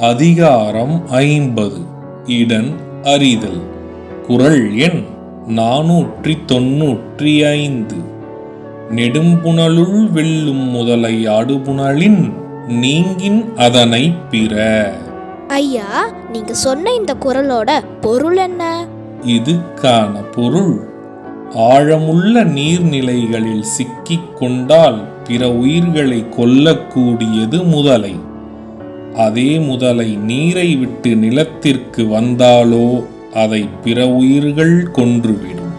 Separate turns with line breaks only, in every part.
அதிகாரம் ஐம்பது. இடன் அறிதல். குரல் எண் நாநூற்றி தொன்னூற்றி ஐந்து நெடும்புணலுள் வெல்லும் முதலை ஆடுபுணலின் நீங்கின் அதனை பிற.
ஐயா நீங்க சொன்ன இந்த குரலோட பொருள் என்ன?
இதுக்கான பொருள். ஆழமுள்ள நீர்நிலைகளில் சிக்கிக் கொண்டால் பிற உயிர்களை கொல்லக்கூடியது முதலை. அதே முதலை நீரை விட்டு நிலத்திற்கு வந்தாலோ அதை பிற உயிர்கள் கொன்றுவிடும்.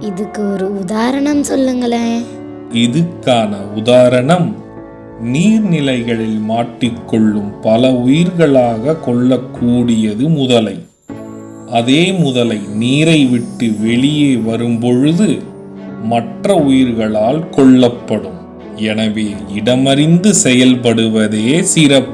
இதுக்கு ஒரு உதாரணம் சொல்லுங்களேன்.
இதுக்கான உதாரணம் நீர்நிலைகளில் மாட்டிக்கொள்ளும் பல உயிர்களாக கொள்ளக்கூடியது முதலை. அதே முதலை நீரை விட்டு வெளியே வரும்பொழுது மற்ற உயிர்களால் கொல்லப்படும். எனவே இடமறிந்து செயல்படுவதே சிறப்பு.